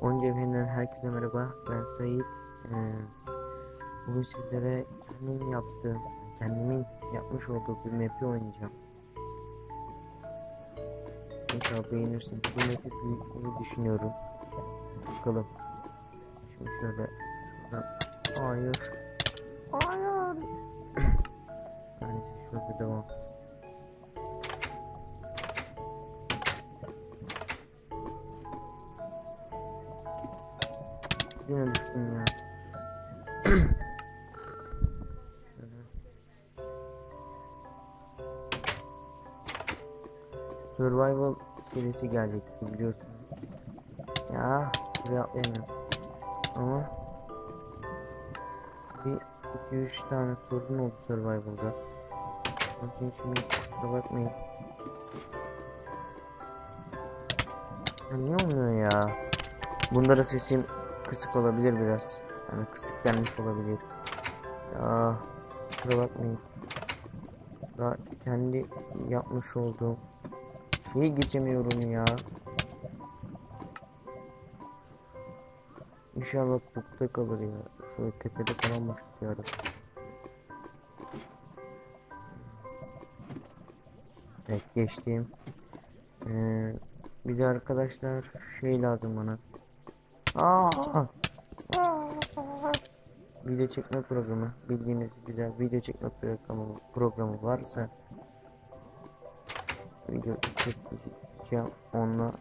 Onun cevherinden herkese merhaba. Ben Sait. Ee, bugün sizlere kendim yaptığım, kendimin yapmış olduğu bir map'i oynayacağım. İnşallah beğenirsiniz. Bu map'i büyütmeyi düşünüyorum. Bakalım. Şimdi şöyle şuradan. Hayır. Hayır. Neyse şurada devam. Yine düştüm ya. Şöyle. Survival serisi gelecekti biliyorsunuz. Ya buraya atlayamıyorum. Ama bir iki üç tane sorun oldu Survival'da. Onun şimdi kusura bakmayın. Ya niye olmuyor ya? Bunda sesim kısık olabilir biraz. Yani kısık gelmiş olabilir. Ya kusura bakmayın. Daha kendi yapmış olduğum şeyi geçemiyorum ya. İnşallah bukta kalır ya. Şöyle tepede falan başlayalım. Evet geçtim. Ee, bir de arkadaşlar şey lazım bana. Aa! Video çekme programı bildiğiniz güzel video çekme programı programı varsa video çekeceğim onunla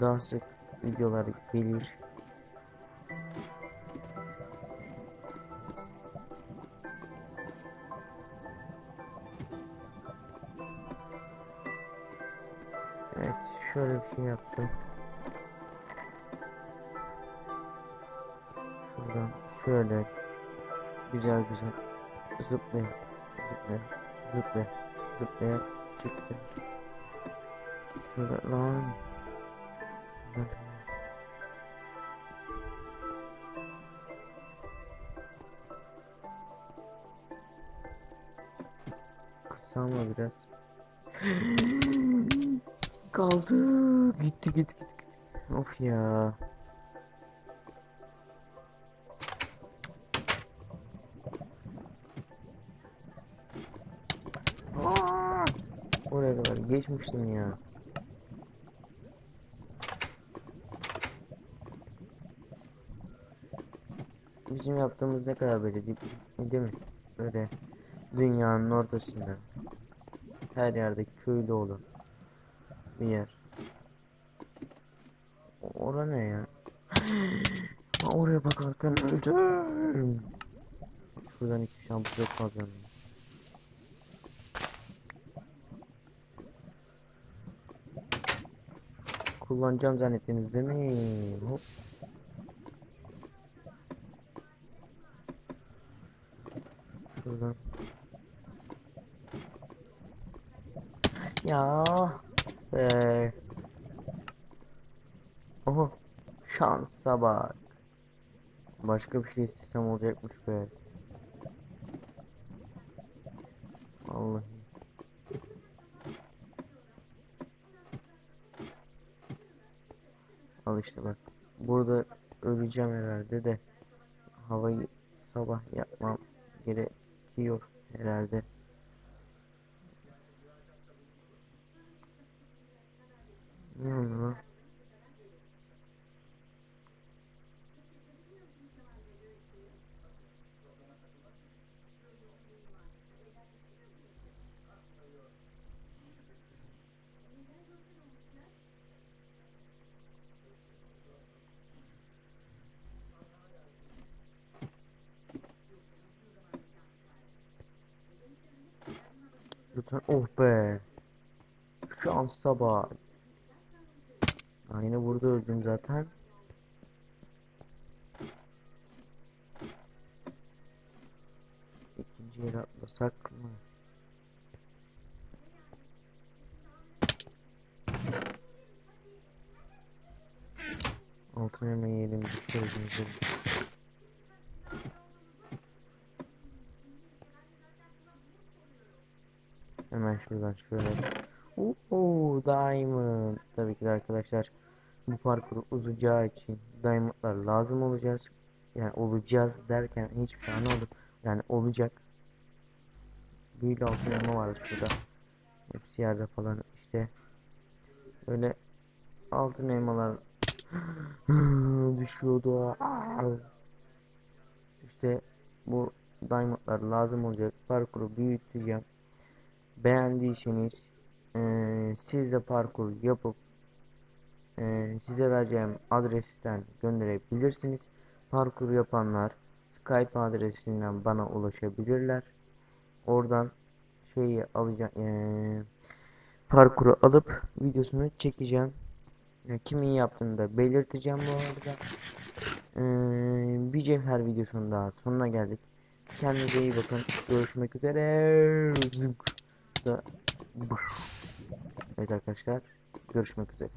daha sık videolar gelir. Evet şöyle bir şey yaptım. Şuradan şöyle güzel güzel zıplaya zıplaya zıplaya zıplaya çıktı. Şöyle lan. Güzel. Kısalma biraz. Kaldı. Gitti gitti gitti. gitti. Of ya. Aa! Oraya kadar geçmiştim ya. Bizim yaptığımız ne kadar böyle değil, mi? Böyle dünyanın ortasında. Her yerde köylü olan bir yer. Ora ne ya? Oraya bakarken öldüm. Şuradan iki şampiyon kazandım. Kullanacağım zannettiniz değil mi? Hop. Şuradan. Ya. Oho. Şansa bak. Başka bir şey istesem olacakmış be. Vallahi. Al işte bak. Burada öleceğim herhalde de havayı sabah yapmam gerekiyor herhalde. Ne oldu lan? Lütfen oh be. Şansa bak. Aynı burada öldüm zaten. İkinci yere atlasak mı? Altın elma yiyelim. Gözümüzü. Hemen şuradan şöyle. Oo, diamond. Tabii ki de arkadaşlar bu parkur uzayacağı için diamondlar lazım olacağız. Yani olacağız derken hiçbir şey anlamadım. Yani olacak. Büyülü altın elma var şurada. Hepsi yerde falan işte. Böyle altın elmalar düşüyordu. İşte bu diamondlar lazım olacak. Parkuru büyüteceğim. Beğendiyseniz siz de parkur yapıp eee, size vereceğim adresten gönderebilirsiniz. Parkur yapanlar Skype adresinden bana ulaşabilirler. Oradan şeyi alacağım eee parkuru alıp videosunu çekeceğim. Ya, Kimin yaptığını da belirteceğim bu arada. Eee, bir cevher videosunun daha sonuna geldik. Kendinize iyi bakın. Görüşmek üzere. Da- Evet arkadaşlar. Görüşmek üzere.